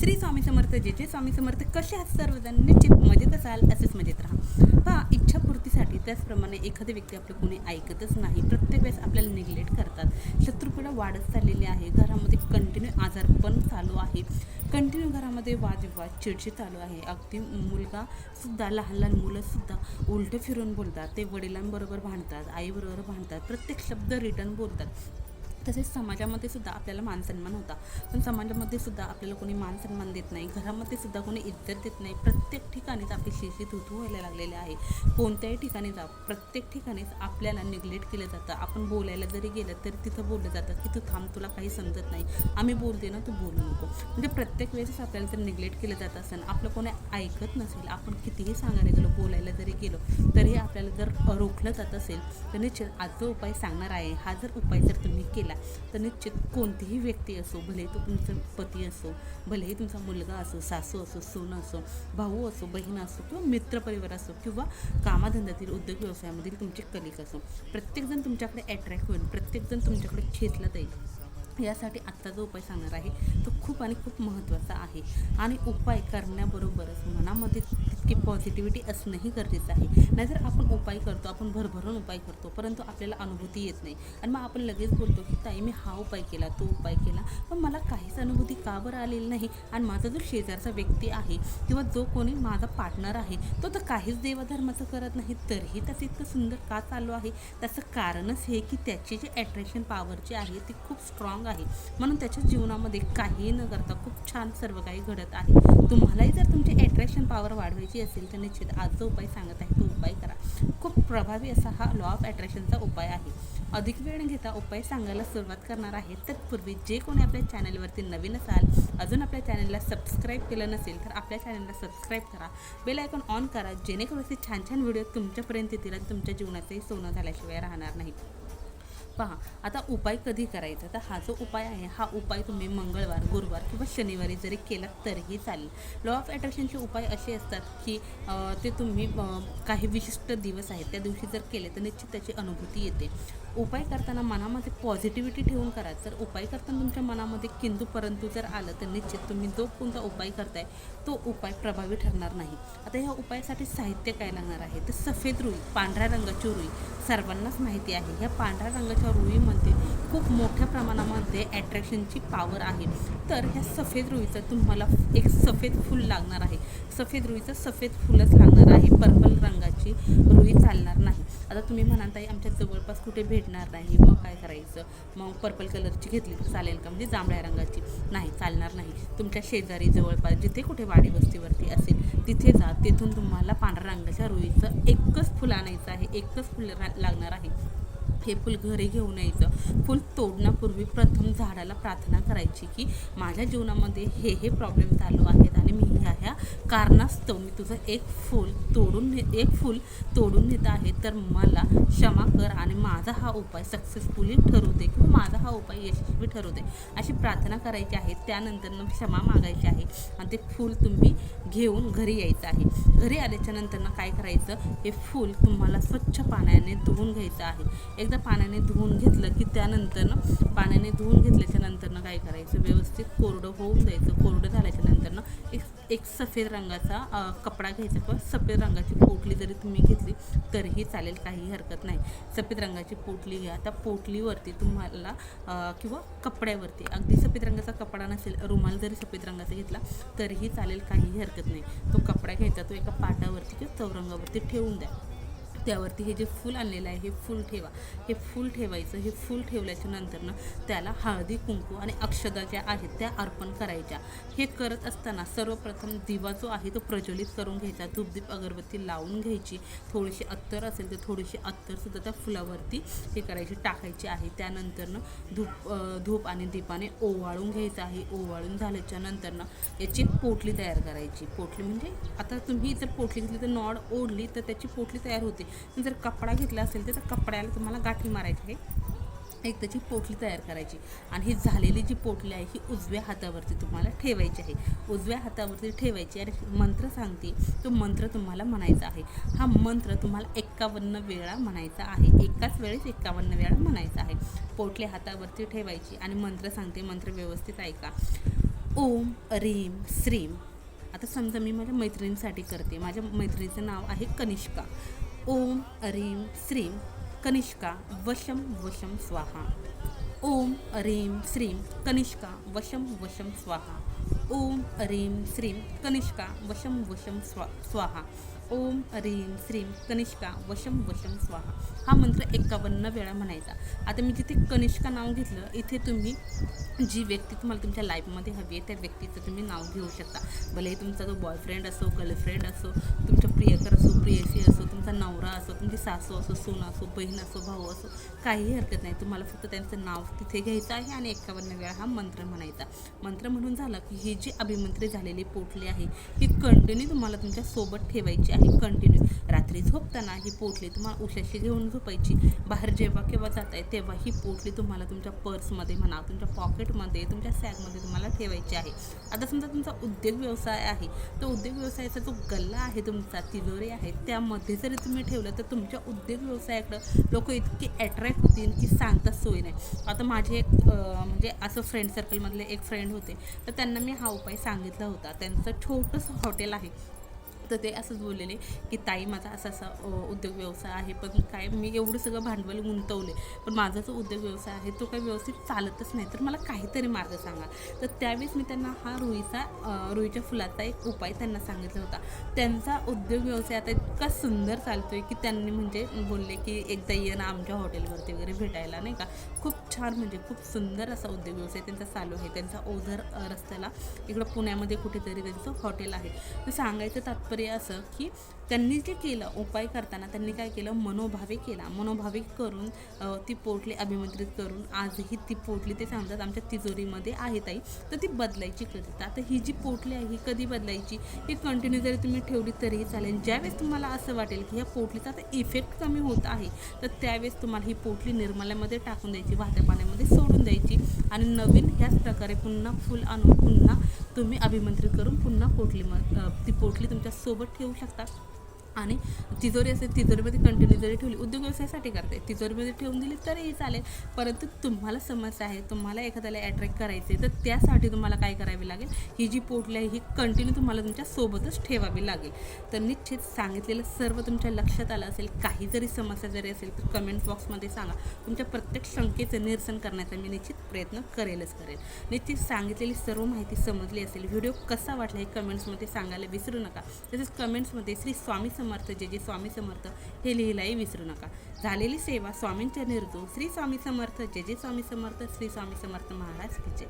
श्री स्वामी समर्थ जे जे स्वामी समर्थ कसे आहात सर्वजण? निश्चित मजेत असाल असेच मजेत राहा. पहा इच्छापूर्तीसाठी त्याचप्रमाणे एखादी व्यक्ती आपलं कोणी ऐकतच नाही. प्रत्येक वेळेस आपल्याला निग्लेक्ट करतात. शत्रुपीडा वाढत चाललेली आहे. घरामध्ये कंटिन्यू आजार पण चालू आहे. कंटिन्यू घरामध्ये वादविवाद चिडचिड चालू आहे. अगदी मुलगा सुद्धा लहान लहान मुलंसुद्धा उलटं फिरून बोलतात. ते वडिलांबरोबर भांडतात आईबरोबर भांडतात. प्रत्येक शब्द रिटर्न बोलतात. तसेच समाजामध्ये सुद्धा आपल्याला मानसन्मान होता. पण समाजामध्ये सुद्धा आपल्याला कोणी मानसन्मान देत नाही घरामध्ये सुद्धा कोणी इज्जत देत नाही. प्रत्येक ठिकाणीच आपली शिशी धुतू व्हायला लागलेले आहे. कोणत्याही ठिकाणी जा प्रत्येक ठिकाणीच आपल्याला निग्लेक्ट केलं जातं. आपण बोलायला जरी गेलं तरी तिथं बोललं जातं की तू थांब तुला काही समजत नाही. आम्ही बोलते ना तू बोलू नको. म्हणजे प्रत्येक वेळेस आपल्याला जर निग्लेक्ट केलं जात असेल आपलं कोणी ऐकत नसेल आपण कितीही सांगायला गेलो बोलायला जरी गेलो तरी आपल्याला जर रोखलं जात असेल तर निश्चित आज जो उपाय सांगणार आहे हा जर उपाय जर तुम्ही केला तर निश्चित कोणतीही व्यक्ती असो भले तो तुमचा पती असो भलेही तुमचा मुलगा असो सासू असो सून असो भाऊ असो बहीण असो किंवा मित्रपरिवार असो किंवा कामाधंद्यातील उद्योग व्यवसायामधील तुमचे कलिक असो. प्रत्येकजण तुमच्याकडे अट्रॅक्ट होईल प्रत्येकजण तुमच्याकडे खेचला जाईल. यासाठी आत्ता जो उपाय सांगणार आहे तो खूप आणि खूप महत्त्वाचा आहे. आणि उपाय करण्याबरोबरच मनामध्ये की पॉझिटिव्हिटी असणंही गरजेचं आहे. नाहीतर आपण उपाय करतो आपण भरभरून उपाय करतो परंतु आपल्याला अनुभूती येत नाही. आणि मग आपण लगेच बोलतो की ताई मी हा उपाय केला तो उपाय केला. पण मला काहीच अनुभूती का बरं आलेली नाही? आणि माझा जो शेजारचा व्यक्ती आहे किंवा जो कोणी माझा पार्टनर आहे तो तर काहीच देवधर्माचं करत नाही. तरीही त्याचं इतकं सुंदर का चालू आहे? त्याचं कारणच हे की त्याची जी ॲट्रॅक्शन पॉवर जी आहे ती खूप स्ट्रॉंग आहे. म्हणून त्याच्या जीवनामध्ये काहीही न करता खूप छान सर्व काही घडत आहे. तुम्हालाही जर तुमची ॲट्रॅक्शन पॉवर वाढवायची असेल तर निश्चित आज जो उपाय सांगत आहे तो उपाय करा. खूप प्रभावी असा हा लॉ ऑफ अट्रॅक्शनचा उपाय आहे. अधिक वेळ न घेता उपाय सांगायला सुरुवात करणार आहे. तत्पूर्वी जे कोणी आपल्या चॅनलवरती नवीन असाल अजून आपल्या चॅनलला सबस्क्राईब केलं नसेल तर आपल्या चॅनलला सबस्क्राईब करा. बेल आयकॉन ऑन करा जेणेकरून असे छान छान व्हिडिओ तुमच्यापर्यंत येतील आणि तुमच्या जीवनाचंही सोनं झाल्याशिवाय राहणार नाही. पहा आता उपाय कधी करायचा? तर हा जो उपाय आहे हा उपाय तुम्ही मंगळवार गुरुवार किंवा शनिवारी जरी केला तरीही चालेल. लॉ ऑफ अट्रॅक्शनचे उपाय असे असतात की ते तुम्ही काही विशिष्ट दिवस आहेत त्या दिवशी जर केले तर निश्चित त्याची अनुभूती येते. उपाय करताना मनामध्ये पॉझिटिव्हिटी ठेवून करा. जर उपाय करताना तुमच्या मनामध्ये किंतु परंतु जर आलं तर निश्चित तुम्ही जो कोणता उपाय करताय तो उपाय प्रभावी ठरणार नाही. आता ह्या उपायासाठी साहित्य काय लागणार आहे? तर सफेद रुई पांढऱ्या रंगाची रुई. सर्वांनाच माहिती आहे. ह्या पांढऱ्या रंगाच्या रुईमध्ये खूप मोठ्या प्रमाणामध्ये ॲट्रॅक्शनची पॉवर आहे. तर ह्या सफेद रुईचं तुम्हाला एक सफेद फूल लागणार आहे. सफेद रुईचं सफेद फुलंच लागणार आहे. पर्पल रंगाची रुई चालणार नाही. आता तुम्ही म्हणाल ताई आमच्या जवळपास कुठे भेटणार नाही. मग काय करायचं? मग पर्पल कलरची घेतली तर चालेल का? म्हणजे जांभळ्या रंगाची. नाही चालणार नाही. तुमच्या शेजारी जवळपास जिथे कुठे वाडी वस्तीवरती असेल तिथे जा. तिथून तुम्हाला पांढऱ्या रंगाच्या रुईचं एकच फुल आणायचं आहे. एकच फुल रा- लागणार आहे. हे फुल घरी घेऊन यायचं. फुल तोडण्यापूर्वी प्रथम झाडाला प्रार्थना करायची की माझ्या जीवनामध्ये हे हे प्रॉब्लेम चालू आहेत आणि मी ह्या ह्या कारणास्तव मी तुझं एक फूल तोडून ने एक फूल तोडून नेत आहे. तर मला क्षमा कर आणि माझा हा उपाय सक्सेसफुली ठरू दे किंवा माझा हा उपाय यशस्वी ठरू दे. अशी प्रार्थना करायची आहे. त्यानंतर क्षमा मागायची आहे आणि ते फूल तुम्ही घेऊन घरी यायचं आहे. घरी आल्याच्यानंतर काय करायचं? हे फूल तुम्हाला स्वच्छ पाण्याने धुवून घ्यायचं आहे. एकदा पाण्याने धुवून घेतलं की त्यानंतर पाण्याने धुवून घेतल्याच्या नंतर काय करायचं? व्यवस्थित कोरडं होऊन द्यायचं. कोरडं झाल्याच्यानंतर एक एक सफेद रंगाचा कपडा घ्यायचा किंवा सफेद रंगाची पोटली जरी तुम्ही घेतली तरीही चालेल काही हरकत नाही. सफेद रंगाची पोटली घ्या. त्या पोटलीवरती तुम्हाला किंवा कपड्यावरती. अगदी सफेद रंगाचा कपडा नसेल रुमाल जरी सफेद रंगाचा घेतला तरीही चालेल काहीही हरकत नाही. तो कपडा घ्यायचा तो एका पाटावरती किंवा चौरंगावरती ठेवून द्या. त्यावरती हे जे फूल आणलेलं आहे हे फूल ठेवा. हे फूल ठेवायचं हे फूल ठेवल्याच्या नंतरनं त्याला हळदी कुंकू आणि अक्षदा ज्या आहेत त्या अर्पण करायच्या. हे करत असताना सर्वप्रथम दिवा जो आहे तो प्रज्वलित करून घ्यायचा. धूपदीप अगरबत्ती लावून घ्यायची. थोडीशी अत्तर असेल तर थोडीशी अत्तरसुद्धा त्या फुलावरती हे करायची टाकायची आहे. त्यानंतरनं धूप धूप आणि दीपाने ओवाळून घ्यायचं आहे. ओवाळून झाल्याच्या नंतरनं याची पोटली तयार करायची. पोटली म्हणजे आता तुम्ही जर पोटली घेतली तर नॉड ओढली तर त्याची पोटली तयार होते. जर कपडा घेतला असेल तर कपड्याला तुम्हाला गाठी मारायची आहे. एक त्याची पोटली तयार करायची. आणि ही झालेली जी पोटली आहे ही उजव्या हातावरती तुम्हाला ठेवायची आहे. उजव्या हातावरती ठेवायची आणि मंत्र सांगते तो मंत्र तुम्हाला म्हणायचा आहे. हा मंत्र तुम्हाला एक्कावन्न वेळा म्हणायचा आहे. एकाच वेळेस एक्कावन्न वेळा म्हणायचा आहे. पोटली हातावरती ठेवायची आणि मंत्र सांगते मंत्र व्यवस्थित ऐका. ओम रीम श्रीम. आता समजा मी माझ्या मैत्रिणीसाठी करते. माझ्या मैत्रिणीचं नाव आहे कनिष्का. ओम अरीम श्रीम कनिष्का वशम वशम स्वाहा। ओम अरीम श्रीम कनिष्का वशम वशम स्वाहा। ओम अरीम श्रीम कनिष्का वशम वशम स्वा स्वाहा। ओम रीम श्रीम कनिष्का वशम वशम स्वाहा. हा मंत्र एकावन्न वेळा म्हणायचा. आता मी जिथे कनिष्का नाव घेतलं इथे तुम्ही जी व्यक्ती तुम्हाला तुमच्या लाईफमध्ये हवी आहे त्या व्यक्तीचं तुम्ही नाव घेऊ शकता. भले तुमचा जो बॉयफ्रेंड असो गर्लफ्रेंड असो तुमच्या प्रियकर असो प्रियसी असो तुमचा नवरा असो तुमची सासू असो सून असो बहीण असो भाऊ असो काहीही हरकत नाही. तुम्हाला फक्त त्यांचं नाव तिथे घ्यायचं आहे आणि एकावन्न वेळा हा मंत्र म्हणायचा. मंत्र म्हणून झाला की ही जी अभिमंत्री झालेली पोटली आहे ही कंटिन्यू तुम्हाला तुमच्यासोबत ठेवायची आहे कंटिन्यू रात्री झोपताना ही पोटली तुम्हाला उशाशी घेऊन झोपायची. बाहेर जेव्हा केव्हा जात आहे तेव्हा ही पोटली तुम्हाला तुमच्या पर्समध्ये म्हणा तुमच्या पॉकेटमध्ये तुमच्या सॅगमध्ये तुम्हाला ठेवायची आहे. आता समजा तुमचा उद्योग व्यवसाय आहे. तो उद्योग व्यवसायाचा जो गल्ला आहे तुमचा तिजोरी आहे त्यामध्ये जरी तुम्ही ठेवलं तर तुमच्या उद्योग व्यवसायाकडं लोक इतकी अट्रॅक्ट होतील की सांगता सोय नाही. आता माझे एक म्हणजे असं फ्रेंड सर्कलमधले एक फ्रेंड होते. तर त्यांना मी हा उपाय सांगितला होता. त्यांचं छोटंसं हॉटेल आहे. तर ते असंच बोललेले की ताई माझा असा असा उद्योग व्यवसाय आहे पण काय मी एवढं सगळं भांडवल गुंतवले पण माझा जो उद्योग व्यवसाय आहे तो काही व्यवस्थित चालतच नाही तर मला काहीतरी मार्ग सांगा. तर त्यावेळेस मी त्यांना हा रुईचा रुईच्या फुलाचा एक उपाय त्यांना सांगितला होता. त्यांचा उद्योग व्यवसाय आता इतका सुंदर चालतोय की त्यांनी म्हणजे बोलले की एकदा ये ना आमच्या हॉटेलवरती वगैरे भेटायला नाही का? खूप छान म्हणजे खूप सुंदर असा उद्योग व्यवसाय त्यांचा चालू आहे. त्यांचा ओझर रस्त्याला इकडं पुण्यामध्ये कुठेतरी त्यांचं हॉटेल आहे. तर सांगायचं तात्पर्य असं की त्यांनी जे केलं उपाय करताना त्यांनी काय केलं मनोभावे केला. मनोभावे करून ती पोटली अभिमंत्रित करून आजही ती पोटली ते सांगतात आमच्या तिजोरीमध्ये आहे ताई. तर ती बदलायची कधी? आता ही जी पोटली आहे ही कधी बदलायची? ही कंटिन्यू जरी तुम्ही ठेवली तरीही चालेल. ज्यावेळेस तुम्हाला असं वाटेल की ह्या पोटलीचा आता इफेक्ट कमी होत आहे तर त्यावेळेस तुम्हाला ही पोटली निर्मल्यामध्ये टाकून द्यायची वाहत्या पाण्यामध्ये सोडून द्यायची. आणि नवीन ह्याच प्रकारे पुन्हा फुल आणून पुन्हा तुम्ही अभिमंत्रित करून पुन्हा पोटली म ती पोटली तुमच्यासोबत ठेवू शकता. आणि तिजोरी असेल तिजोरीमध्ये कंटिन्यू जरी ठेवली उद्योग व्यवसायासाठी करते. तिजोरीमध्ये ठेवून दिली तरीही चालेल. परंतु तुम्हाला समस्या आहे तुम्हाला एखाद्याला अट्रॅक्ट करायचे तर त्यासाठी तुम्हाला काय करावी लागेल? ही जी पोटली आहे ही कंटिन्यू तुम्हाला तुमच्या सोबतच ठेवावी लागेल. तर निश्चित सांगितलेलं सर्व तुमच्या लक्षात आलं असेल काही जरी समस्या जरी असेल तर कमेंट बॉक्समध्ये सांगा. तुमच्या प्रत्येक शंकेचं निरसन करण्याचा मी निश्चित प्रयत्न करेलच करेल. निश्चित सांगितलेली सर्व माहिती समजली असेल व्हिडिओ कसा वाटला हे कमेंट्समध्ये सांगायला विसरू नका. तसेच कमेंट्समध्ये श्री स्वामी समर्थ जे जे स्वामी समर्थ हे लिहिलाही विसरू नका. झालेली सेवा स्वामींच्या निर्जो श्री स्वामी समर्थ जे जे स्वामी समर्थ श्री स्वामी समर्थ महाराज तिचे.